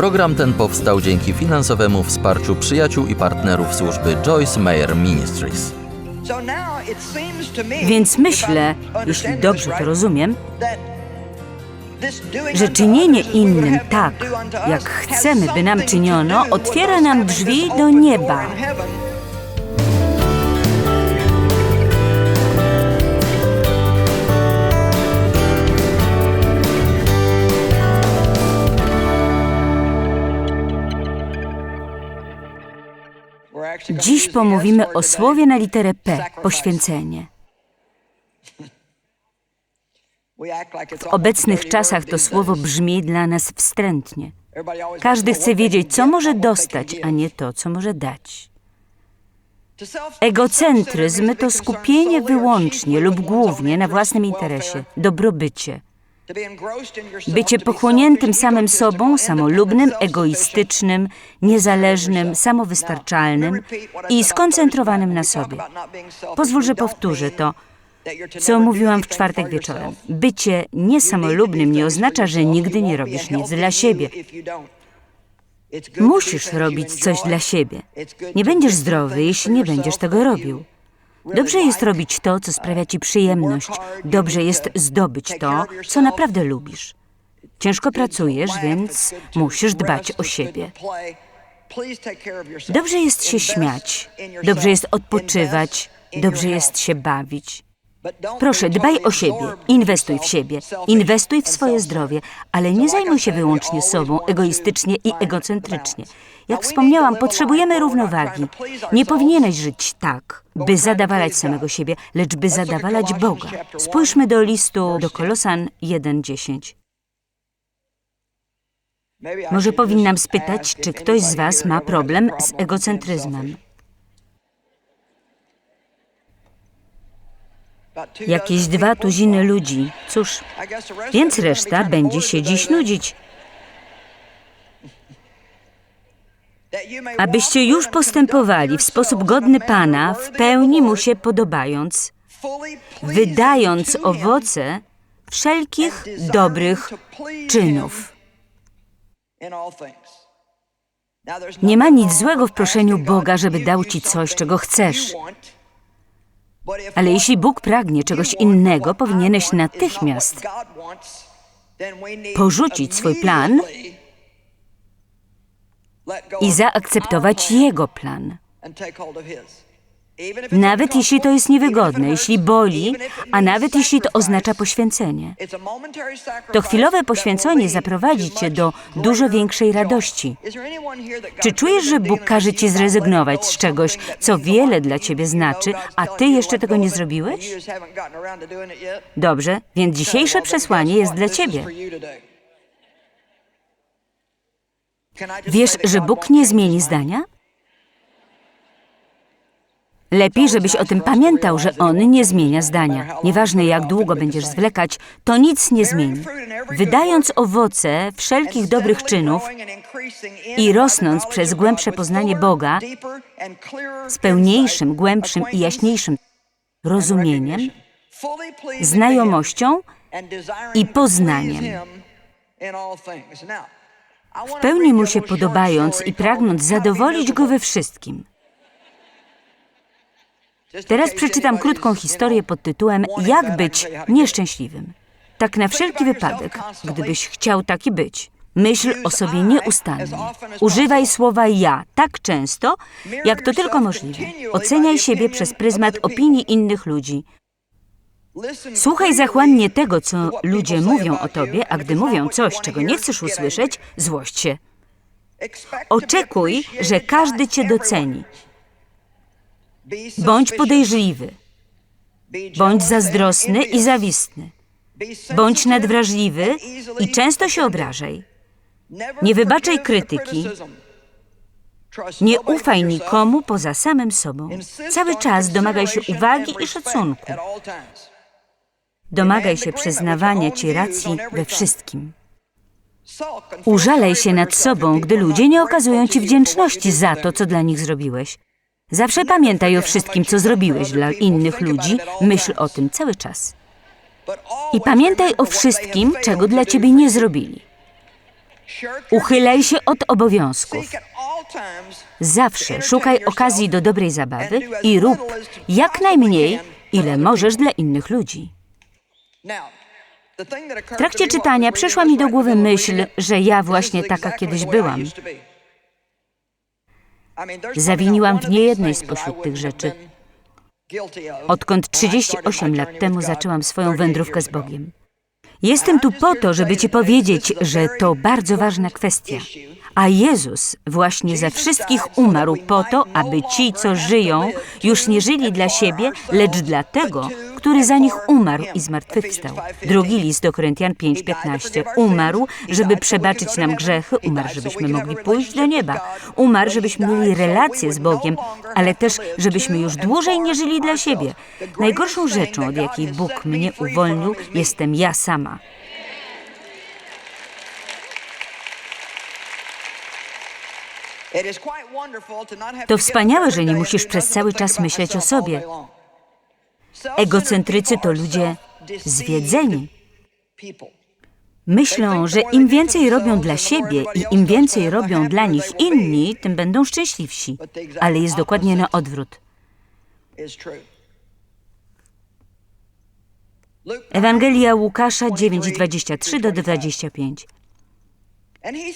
Program ten powstał dzięki finansowemu wsparciu przyjaciół i partnerów służby Joyce Meyer Ministries. Więc myślę, jeśli dobrze to rozumiem, że czynienie innym tak, jak chcemy, by nam czyniono, otwiera nam drzwi do nieba. Dziś pomówimy o słowie na literę P poświęcenie. W obecnych czasach to słowo brzmi dla nas wstrętnie. Każdy chce wiedzieć, co może dostać, a nie to, co może dać. Egocentryzm to skupienie wyłącznie lub głównie na własnym interesie, dobrobycie. Bycie pochłoniętym samym sobą, samolubnym, egoistycznym, niezależnym, samowystarczalnym i skoncentrowanym na sobie. Pozwól, że powtórzę to, co mówiłam w czwartek wieczorem. Bycie niesamolubnym nie oznacza, że nigdy nie robisz nic dla siebie. Musisz robić coś dla siebie. Nie będziesz zdrowy, jeśli nie będziesz tego robił. Dobrze jest robić to, co sprawia ci przyjemność. Dobrze jest zdobyć to, co naprawdę lubisz. Ciężko pracujesz, więc musisz dbać o siebie. Dobrze jest się śmiać, dobrze jest odpoczywać, dobrze jest się bawić. Proszę, dbaj o siebie, inwestuj w siebie, inwestuj w swoje zdrowie, ale nie zajmuj się wyłącznie sobą, egoistycznie i egocentrycznie. Jak wspomniałam, potrzebujemy równowagi. Nie powinieneś żyć tak, by zadawalać samego siebie, lecz by zadawalać Boga. Spójrzmy do listu do Kolosan 1:10. Może powinnam spytać, czy ktoś z Was ma problem z egocentryzmem. Jakieś dwa tuziny ludzi. Cóż, więc reszta będzie się dziś nudzić. Abyście już postępowali w sposób godny Pana, w pełni Mu się podobając, wydając owoce wszelkich dobrych czynów. Nie ma nic złego w proszeniu Boga, żeby dał ci coś, czego chcesz. Ale jeśli Bóg pragnie czegoś innego, powinieneś natychmiast porzucić swój plan i zaakceptować Jego plan. Nawet jeśli to jest niewygodne, jeśli boli, a nawet jeśli to oznacza poświęcenie. To chwilowe poświęcenie zaprowadzi cię do dużo większej radości. Czy czujesz, że Bóg każe ci zrezygnować z czegoś, co wiele dla ciebie znaczy, a ty jeszcze tego nie zrobiłeś? Dobrze, więc dzisiejsze przesłanie jest dla ciebie. Wiesz, że Bóg nie zmieni zdania? Lepiej, żebyś o tym pamiętał, że On nie zmienia zdania. Nieważne jak długo będziesz zwlekać, to nic nie zmieni. Wydając owoce wszelkich dobrych czynów i rosnąc przez głębsze poznanie Boga z pełniejszym, głębszym i jaśniejszym rozumieniem, znajomością i poznaniem. W pełni Mu się podobając i pragnąc zadowolić Go we wszystkim. Teraz przeczytam krótką historię pod tytułem Jak być nieszczęśliwym. Tak na wszelki wypadek, gdybyś chciał taki być. Myśl o sobie nieustannie. Używaj słowa ja tak często, jak to tylko możliwe. Oceniaj siebie przez pryzmat opinii innych ludzi. Słuchaj zachłannie tego, co ludzie mówią o tobie, a gdy mówią coś, czego nie chcesz usłyszeć, złość się. Oczekuj, że każdy cię doceni. Bądź podejrzliwy. Bądź zazdrosny i zawistny. Bądź nadwrażliwy i często się obrażaj. Nie wybaczaj krytyki. Nie ufaj nikomu poza samym sobą. Cały czas domagaj się uwagi i szacunku. Domagaj się przyznawania ci racji we wszystkim. Użalaj się nad sobą, gdy ludzie nie okazują ci wdzięczności za to, co dla nich zrobiłeś. Zawsze pamiętaj o wszystkim, co zrobiłeś dla innych ludzi. Myśl o tym cały czas. I pamiętaj o wszystkim, czego dla ciebie nie zrobili. Uchylaj się od obowiązków. Zawsze szukaj okazji do dobrej zabawy i rób jak najmniej, ile możesz dla innych ludzi. W trakcie czytania przyszła mi do głowy myśl, że ja właśnie taka kiedyś byłam. Zawiniłam w niejednej spośród tych rzeczy. Odkąd 38 lat temu zaczęłam swoją wędrówkę z Bogiem. Jestem tu po to, żeby Ci powiedzieć, że to bardzo ważna kwestia. A Jezus właśnie za wszystkich umarł po to, aby ci, co żyją, już nie żyli dla siebie, lecz dla tego, który za nich umarł i zmartwychwstał. Drugi list do Koryntian 5:15. Umarł, żeby przebaczyć nam grzechy, umarł, żebyśmy mogli pójść do nieba. Umarł, żebyśmy mieli relacje z Bogiem, ale też, żebyśmy już dłużej nie żyli dla siebie. Najgorszą rzeczą, od jakiej Bóg mnie uwolnił, jestem ja sama. To wspaniałe, że nie musisz przez cały czas myśleć o sobie. Egocentrycy to ludzie zwiedzeni. Myślą, że im więcej robią dla siebie i im więcej robią dla nich inni, tym będą szczęśliwsi. Ale jest dokładnie na odwrót. Ewangelia Łukasza 9:23 do 25.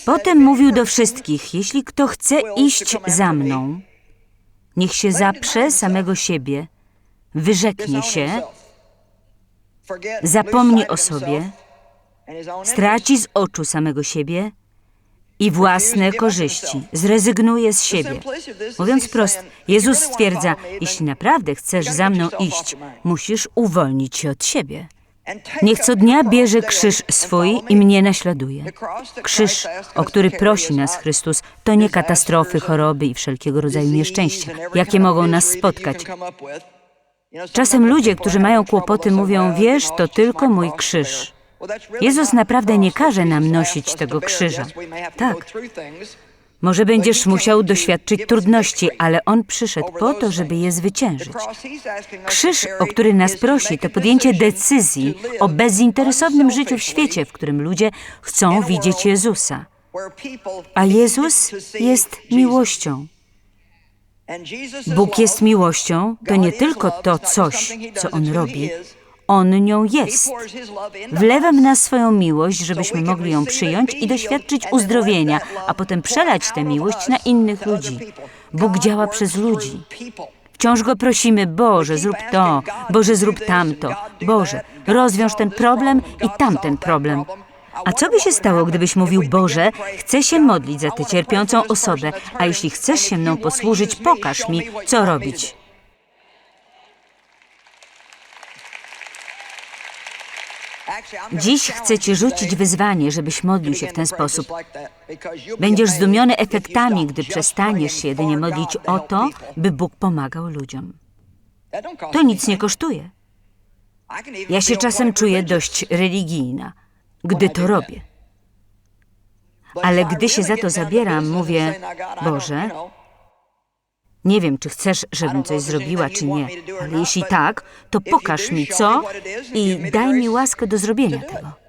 Potem mówił do wszystkich: Jeśli kto chce iść za mną, niech się zaprze samego siebie, wyrzeknie się, zapomni o sobie, straci z oczu samego siebie i własne korzyści, zrezygnuje z siebie. Mówiąc prost, Jezus stwierdza: Jeśli naprawdę chcesz za mną iść, musisz uwolnić się od siebie. Niech co dnia bierze krzyż swój i mnie naśladuje. Krzyż, o który prosi nas Chrystus, to nie katastrofy, choroby i wszelkiego rodzaju nieszczęścia, jakie mogą nas spotkać. Czasem ludzie, którzy mają kłopoty, mówią: Wiesz, to tylko mój krzyż. Jezus naprawdę nie każe nam nosić tego krzyża. Tak. Może będziesz musiał doświadczyć trudności, ale On przyszedł po to, żeby je zwyciężyć. Krzyż, o który nas prosi, to podjęcie decyzji o bezinteresownym życiu w świecie, w którym ludzie chcą widzieć Jezusa. A Jezus jest miłością. Bóg jest miłością, to nie tylko to coś, co On robi, On nią jest. Wlewa w nas swoją miłość, żebyśmy mogli ją przyjąć i doświadczyć uzdrowienia, a potem przelać tę miłość na innych ludzi. Bóg działa przez ludzi. Wciąż Go prosimy, Boże, zrób to, Boże, zrób tamto, Boże, rozwiąż ten problem i tamten problem. A co by się stało, gdybyś mówił, Boże, chcę się modlić za tę cierpiącą osobę, a jeśli chcesz się mną posłużyć, pokaż mi, co robić. Dziś chcę Ci rzucić wyzwanie, żebyś modlił się w ten sposób. Będziesz zdumiony efektami, gdy przestaniesz się jedynie modlić o to, by Bóg pomagał ludziom. To nic nie kosztuje. Ja się czasem czuję dość religijna, gdy to robię. Ale gdy się za to zabieram, mówię, Boże, nie wiem, czy chcesz, żebym coś zrobiła, czy nie, ale jeśli tak, to pokaż mi co i daj mi łaskę do zrobienia tego.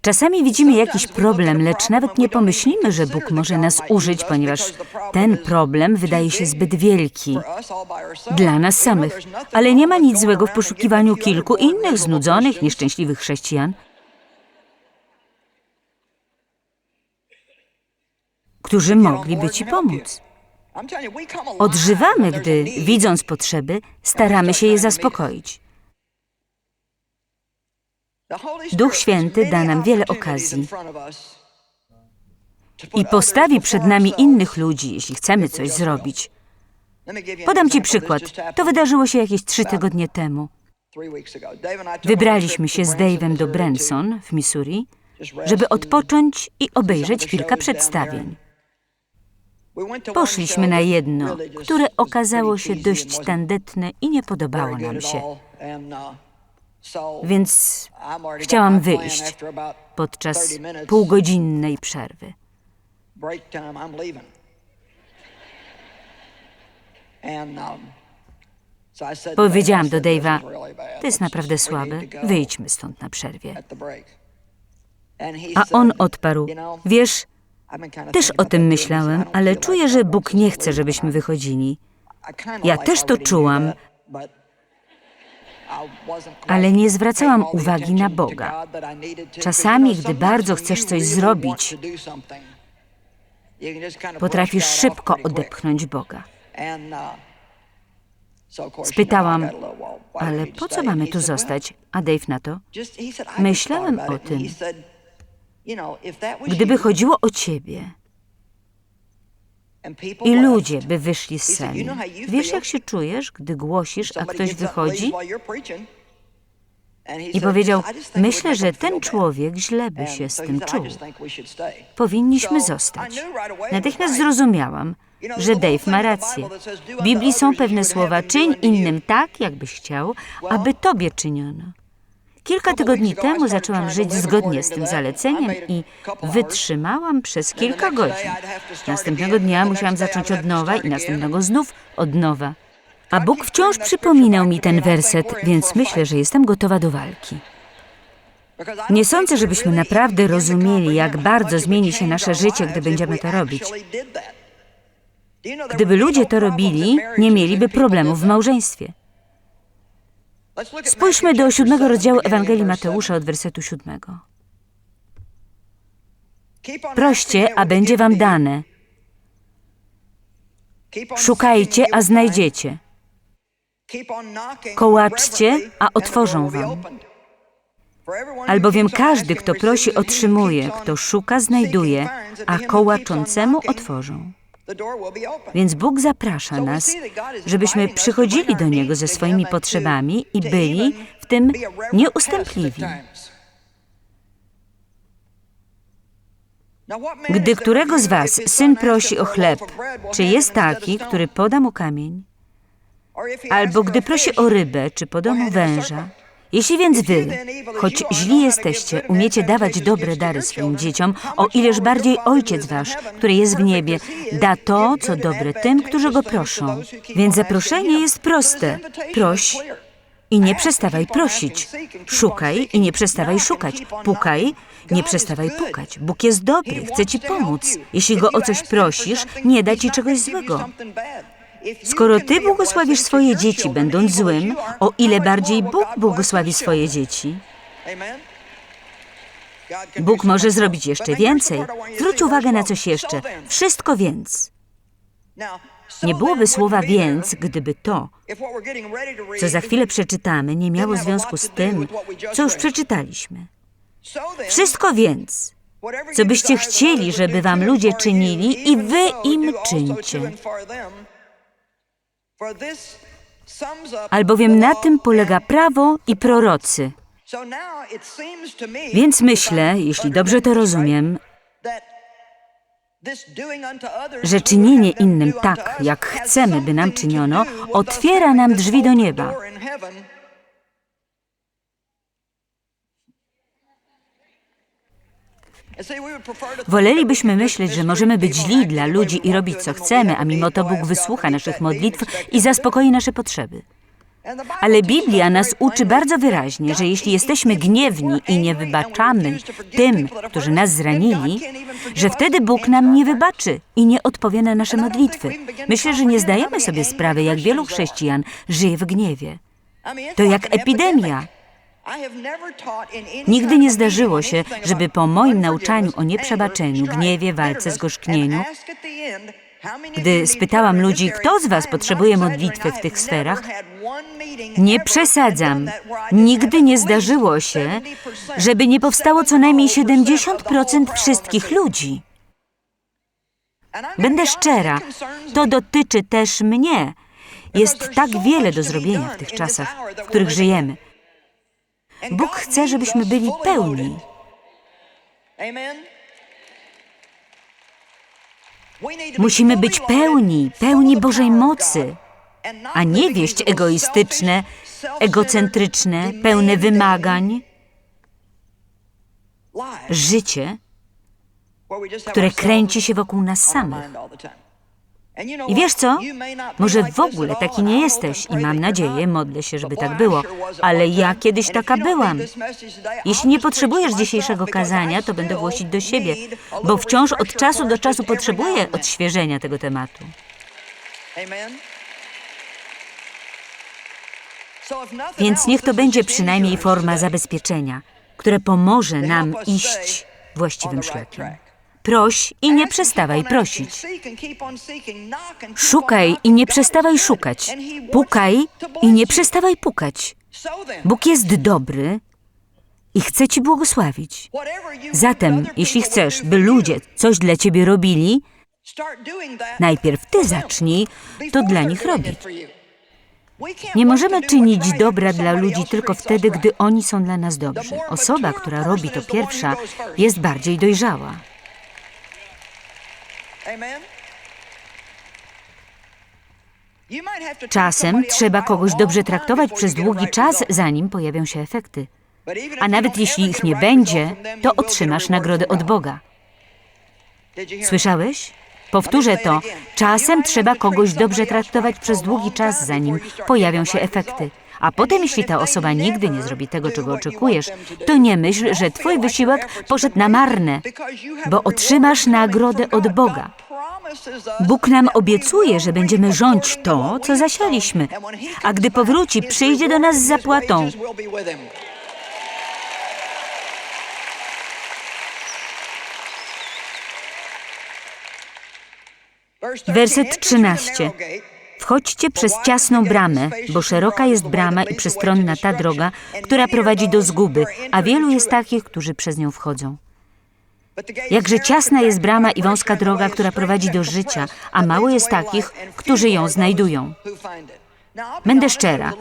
Czasami widzimy jakiś problem, lecz nawet nie pomyślimy, że Bóg może nas użyć, ponieważ ten problem wydaje się zbyt wielki dla nas samych. Ale nie ma nic złego w poszukiwaniu kilku innych znudzonych, nieszczęśliwych chrześcijan, którzy mogliby Ci pomóc. Odżywamy, gdy, widząc potrzeby, staramy się je zaspokoić. Duch Święty da nam wiele okazji i postawi przed nami innych ludzi, jeśli chcemy coś zrobić. Podam Ci przykład. To wydarzyło się jakieś trzy tygodnie temu. Wybraliśmy się z Dave'em do Branson w Missouri, żeby odpocząć i obejrzeć kilka przedstawień. Poszliśmy na jedno, które okazało się dość tandetne i nie podobało nam się. Więc chciałam wyjść podczas półgodzinnej przerwy. Powiedziałam do Dave'a, to jest naprawdę słabe, wyjdźmy stąd na przerwie. A on odparł, wiesz, Też o tym myślałem, ale czuję, że Bóg nie chce, żebyśmy wychodzili. Ja też to czułam, ale nie zwracałam uwagi na Boga. Czasami, gdy bardzo chcesz coś zrobić, potrafisz szybko odepchnąć Boga. Spytałam, ale po co mamy tu zostać? A Dave na to? Myślałem o tym. Gdyby chodziło o ciebie i ludzie by wyszli z sali, wiesz jak się czujesz, gdy głosisz, a ktoś wychodzi i powiedział, myślę, że ten człowiek źle by się z tym czuł. Powinniśmy zostać. Natychmiast zrozumiałam, że Dave ma rację. W Biblii są pewne słowa, czyń innym tak, jakbyś chciał, aby tobie czyniono. Kilka tygodni temu zaczęłam żyć zgodnie z tym zaleceniem i wytrzymałam przez kilka godzin. Następnego dnia musiałam zacząć od nowa i następnego znów od nowa. A Bóg wciąż przypominał mi ten werset, więc myślę, że jestem gotowa do walki. Nie sądzę, żebyśmy naprawdę rozumieli, jak bardzo zmieni się nasze życie, gdy będziemy to robić. Gdyby ludzie to robili, nie mieliby problemów w małżeństwie. Spójrzmy do siódmego rozdziału Ewangelii Mateusza od wersetu siódmego. Proście, a będzie wam dane. Szukajcie, a znajdziecie. Kołaczcie, a otworzą wam. Albowiem każdy, kto prosi, otrzymuje, kto szuka, znajduje, a kołaczącemu otworzą. Więc Bóg zaprasza nas, żebyśmy przychodzili do Niego ze swoimi potrzebami i byli w tym nieustępliwi. Gdy którego z Was syn prosi o chleb, czy jest taki, który poda mu kamień? Albo gdy prosi o rybę, czy poda mu węża? Jeśli więc wy, choć źli jesteście, umiecie dawać dobre dary swoim dzieciom, o ileż bardziej Ojciec Wasz, który jest w niebie, da to, co dobre tym, którzy Go proszą. Więc zaproszenie jest proste. Proś i nie przestawaj prosić. Szukaj i nie przestawaj szukać. Pukaj, nie przestawaj pukać. Bóg jest dobry, chce Ci pomóc. Jeśli Go o coś prosisz, nie da Ci czegoś złego. Skoro Ty błogosławisz swoje dzieci, będąc złym, o ile bardziej Bóg błogosławi swoje dzieci. Bóg może zrobić jeszcze więcej. Zwróć uwagę na coś jeszcze. Wszystko więc. Nie byłoby słowa więc, gdyby to, co za chwilę przeczytamy, nie miało związku z tym, co już przeczytaliśmy. Wszystko więc, co byście chcieli, żeby wam ludzie czynili, i wy im czyńcie. Albowiem na tym polega prawo i prorocy. Więc myślę, jeśli dobrze to rozumiem, że czynienie innym tak, jak chcemy, by nam czyniono, otwiera nam drzwi do nieba. Wolelibyśmy myśleć, że możemy być źli dla ludzi i robić co chcemy, a mimo to Bóg wysłucha naszych modlitw i zaspokoi nasze potrzeby. Ale Biblia nas uczy bardzo wyraźnie, że jeśli jesteśmy gniewni i nie wybaczamy tym, którzy nas zranili, że wtedy Bóg nam nie wybaczy i nie odpowie na nasze modlitwy. Myślę, że nie zdajemy sobie sprawy, jak wielu chrześcijan żyje w gniewie. To jak epidemia. Nigdy nie zdarzyło się, żeby po moim nauczaniu o nieprzebaczeniu, gniewie, walce z gorzknieniu, gdy spytałam ludzi, kto z Was potrzebuje modlitwy w tych sferach, nie przesadzam. Nigdy nie zdarzyło się, żeby nie powstało co najmniej 70% wszystkich ludzi. Będę szczera, to dotyczy też mnie. Jest tak wiele do zrobienia w tych czasach, w których żyjemy. Bóg chce, żebyśmy byli pełni. Musimy być pełni, pełni Bożej mocy, a nie wieść egoistyczne, egocentryczne, pełne wymagań. Życie, które kręci się wokół nas samych. I wiesz co? Może w ogóle taki nie jesteś i mam nadzieję, modlę się, żeby tak było, ale ja kiedyś taka byłam. Jeśli nie potrzebujesz dzisiejszego kazania, to będę głosić do siebie, bo wciąż od czasu do czasu potrzebuję odświeżenia tego tematu. Więc niech to będzie przynajmniej forma zabezpieczenia, które pomoże nam iść właściwym szlakiem. Proś i nie przestawaj prosić. Szukaj i nie przestawaj szukać. Pukaj i nie przestawaj pukać. Bóg jest dobry i chce Ci błogosławić. Zatem, jeśli chcesz, by ludzie coś dla Ciebie robili, najpierw Ty zacznij to dla nich robić. Nie możemy czynić dobra dla ludzi tylko wtedy, gdy oni są dla nas dobrzy. Osoba, która robi to pierwsza, jest bardziej dojrzała. Czasem trzeba kogoś dobrze traktować przez długi czas, zanim pojawią się efekty. A nawet jeśli ich nie będzie, to otrzymasz nagrodę od Boga. Słyszałeś? Powtórzę to. Czasem trzeba kogoś dobrze traktować przez długi czas, zanim pojawią się efekty. A potem, jeśli ta osoba nigdy nie zrobi tego, czego oczekujesz, to nie myśl, że twój wysiłek poszedł na marne, bo otrzymasz nagrodę od Boga. Bóg nam obiecuje, że będziemy rządź to, co zasialiśmy, a gdy powróci, przyjdzie do nas z zapłatą. Werset 13. Wchodźcie przez ciasną bramę, bo szeroka jest brama i przestronna ta droga, która prowadzi do zguby, a wielu jest takich, którzy przez nią wchodzą. Jakże ciasna jest brama i wąska droga, która prowadzi do życia, a mało jest takich, którzy ją znajdują. Będę szczera.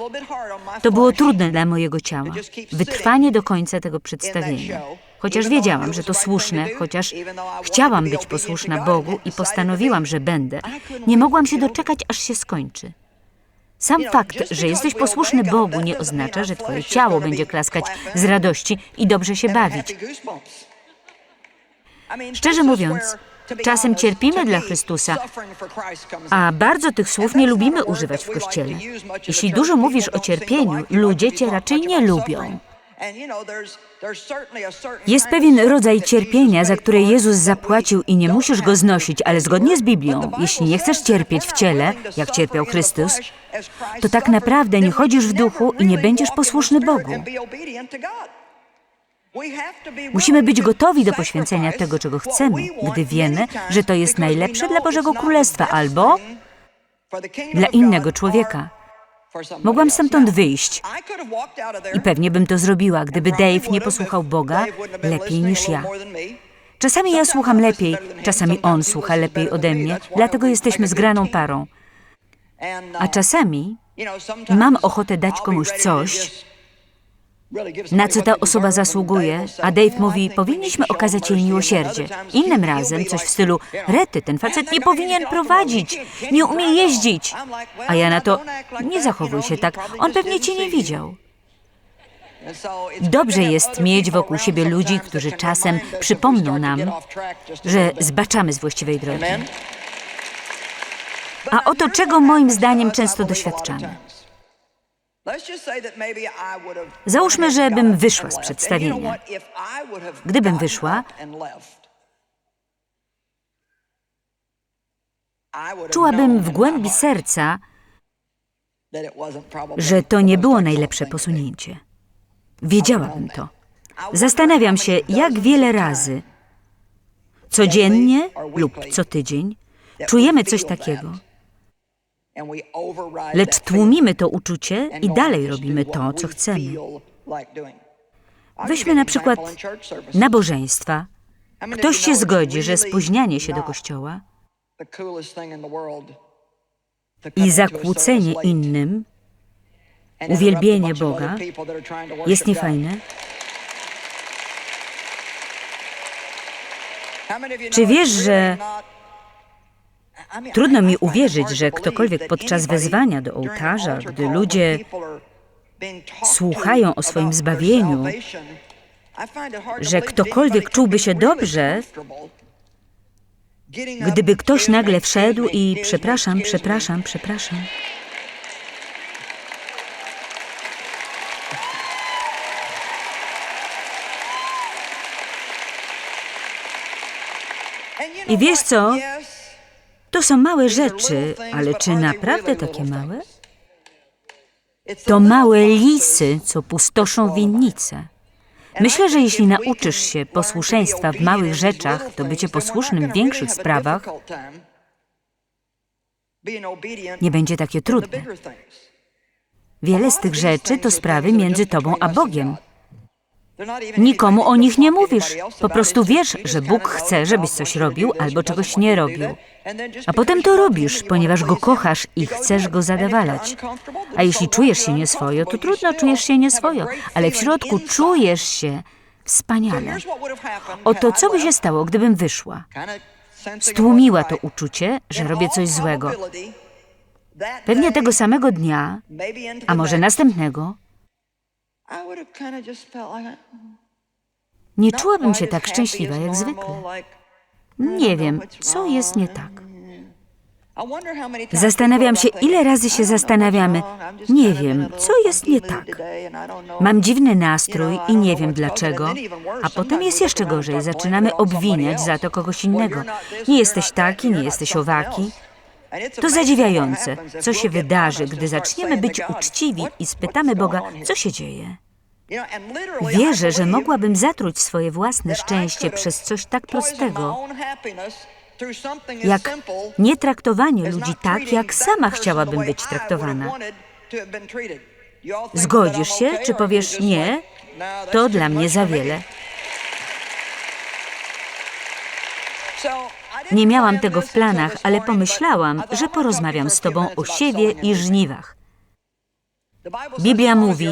To było trudne dla mojego ciała. Wytrwanie do końca tego przedstawienia. Chociaż wiedziałam, że to słuszne, chociaż chciałam być posłuszna Bogu i postanowiłam, że będę, nie mogłam się doczekać, aż się skończy. Sam fakt, że jesteś posłuszny Bogu, nie oznacza, że twoje ciało będzie klaskać z radości i dobrze się bawić. Szczerze mówiąc, czasem cierpimy dla Chrystusa, a bardzo tych słów nie lubimy używać w Kościele. Jeśli dużo mówisz o cierpieniu, ludzie cię raczej nie lubią. Jest pewien rodzaj cierpienia, za które Jezus zapłacił i nie musisz go znosić, ale zgodnie z Biblią, jeśli nie chcesz cierpieć w ciele, jak cierpiał Chrystus, to tak naprawdę nie chodzisz w duchu i nie będziesz posłuszny Bogu. Musimy być gotowi do poświęcenia tego, czego chcemy, gdy wiemy, że to jest najlepsze dla Bożego Królestwa albo dla innego człowieka. Mogłam stamtąd wyjść. I pewnie bym to zrobiła, gdyby Dave nie posłuchał Boga lepiej niż ja. Czasami ja słucham lepiej, czasami on słucha lepiej ode mnie, dlatego jesteśmy zgraną parą. A czasami mam ochotę dać komuś coś, na co ta osoba zasługuje, a Dave mówi, powinniśmy okazać jej miłosierdzie. Innym razem coś w stylu, rety, ten facet nie powinien prowadzić, nie umie jeździć. A ja na to, nie zachowuj się tak, on pewnie cię nie widział. Dobrze jest mieć wokół siebie ludzi, którzy czasem przypomną nam, że zbaczamy z właściwej drogi. A oto czego moim zdaniem często doświadczamy. Załóżmy, że bym wyszła z przedstawienia. Gdybym wyszła, czułabym w głębi serca, że to nie było najlepsze posunięcie. Wiedziałabym to. Zastanawiam się, jak wiele razy, codziennie lub co tydzień, czujemy coś takiego. Lecz tłumimy to uczucie i dalej robimy to, co chcemy. Weźmy na przykład nabożeństwa. Ktoś się zgodzi, że spóźnianie się do kościoła i zakłócenie innym, uwielbienie Boga jest niefajne? Czy wiesz, że Trudno mi uwierzyć, że ktokolwiek podczas wezwania do ołtarza, gdy ludzie słuchają o swoim zbawieniu, że ktokolwiek czułby się dobrze, Gdyby ktoś nagle wszedł i przepraszam, przepraszam, przepraszam. I wiesz co? To są małe rzeczy, ale czy naprawdę takie małe? To małe lisy, co pustoszą winnice. Myślę, że jeśli nauczysz się posłuszeństwa w małych rzeczach, to bycie posłusznym w większych sprawach nie będzie takie trudne. Wiele z tych rzeczy to sprawy między tobą a Bogiem. Nikomu o nich nie mówisz. Po prostu wiesz, że Bóg chce, żebyś coś robił albo czegoś nie robił. A potem to robisz, ponieważ go kochasz i chcesz go zadowalać. A jeśli czujesz się nieswojo, to trudno czujesz się nieswojo, ale w środku czujesz się wspaniale. Oto co by się stało, gdybym wyszła? Stłumiła to uczucie, że robię coś złego. Pewnie tego samego dnia, a może następnego, nie czułabym się tak szczęśliwa jak zwykle. Nie wiem, co jest nie tak. Zastanawiam się, ile razy się zastanawiamy. Nie wiem, co jest nie tak. Mam dziwny nastrój i nie wiem dlaczego, a potem jest jeszcze gorzej. Zaczynamy obwiniać za to kogoś innego. Nie jesteś taki, nie jesteś owaki. To zadziwiające, co się wydarzy, gdy zaczniemy być uczciwi i spytamy Boga, co się dzieje. Wierzę, że mogłabym zatruć swoje własne szczęście przez coś tak prostego, jak nietraktowanie ludzi tak, jak sama chciałabym być traktowana. Zgodzisz się, czy powiesz nie? To dla mnie za wiele. Nie miałam tego w planach, ale pomyślałam, że porozmawiam z Tobą o siewie i żniwach. Biblia mówi,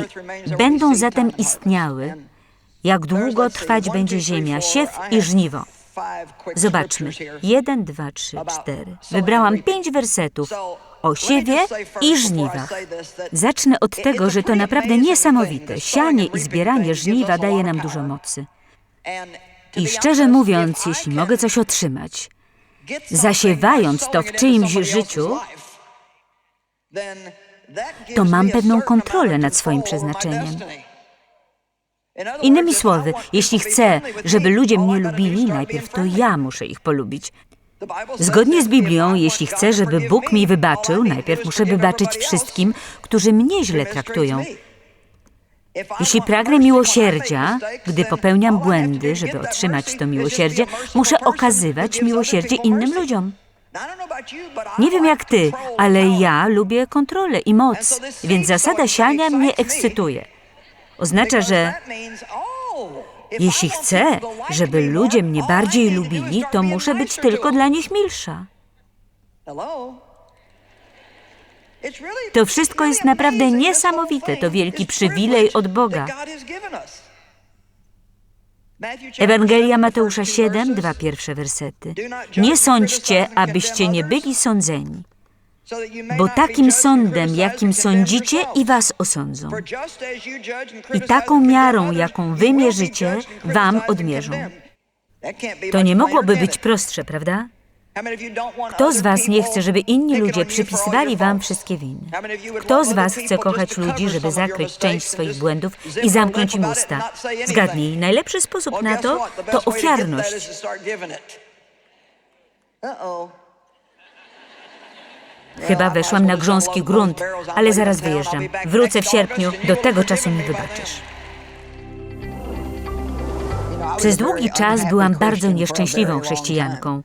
będą zatem istniały, jak długo trwać będzie ziemia, siew i żniwo. Zobaczmy. Jeden, dwa, trzy, cztery. Wybrałam pięć wersetów o siewie i żniwach. Zacznę od tego, że to naprawdę niesamowite. Sianie i zbieranie żniwa daje nam dużo mocy. I szczerze mówiąc, jeśli mogę coś otrzymać, zasiewając to w czyimś życiu, to mam pewną kontrolę nad swoim przeznaczeniem. Innymi słowy, jeśli chcę, żeby ludzie mnie lubili, najpierw to ja muszę ich polubić. Zgodnie z Biblią, jeśli chcę, żeby Bóg mi wybaczył, najpierw muszę wybaczyć wszystkim, którzy mnie źle traktują. Jeśli pragnę miłosierdzia, gdy popełniam błędy, żeby otrzymać to miłosierdzie, muszę okazywać miłosierdzie innym ludziom. Nie wiem jak ty, ale ja lubię kontrolę i moc, więc zasada siania mnie ekscytuje. Oznacza, że jeśli chcę, żeby ludzie mnie bardziej lubili, to muszę być tylko dla nich milsza. To wszystko jest naprawdę niesamowite. To wielki przywilej od Boga. Ewangelia Mateusza 7, dwa pierwsze wersety. Nie sądźcie, abyście nie byli sądzeni, bo takim sądem, jakim sądzicie, i was osądzą. I taką miarą, jaką wy mierzycie, wam odmierzą. To nie mogłoby być prostsze, prawda? Kto z was nie chce, żeby inni ludzie przypisywali wam wszystkie winy? Kto z was chce kochać ludzi, żeby zakryć część swoich błędów i zamknąć im usta? Zgadnij, najlepszy sposób na to to ofiarność. Chyba weszłam na grząski grunt, ale zaraz wyjeżdżam. Wrócę w sierpniu, do tego czasu mi wybaczysz. Przez długi czas byłam bardzo nieszczęśliwą chrześcijanką.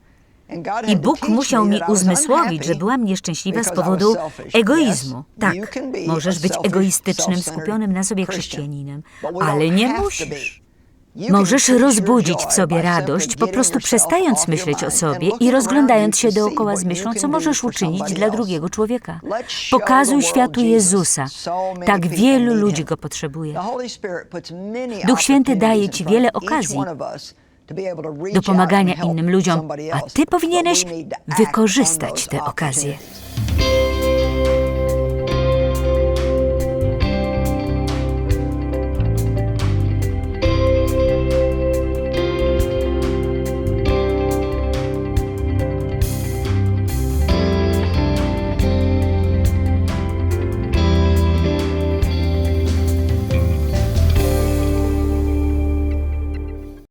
I Bóg musiał mi uzmysłowić, że byłam nieszczęśliwa z powodu egoizmu. Tak, możesz być egoistycznym, skupionym na sobie chrześcijaninem, ale nie musisz. Możesz rozbudzić w sobie radość, po prostu przestając myśleć o sobie i rozglądając się dookoła z myślą, co możesz uczynić dla drugiego człowieka. Pokazuj światu Jezusa. Tak wielu ludzi go potrzebuje. Duch Święty daje ci wiele okazji do pomagania innym ludziom, a ty powinieneś wykorzystać te okazje.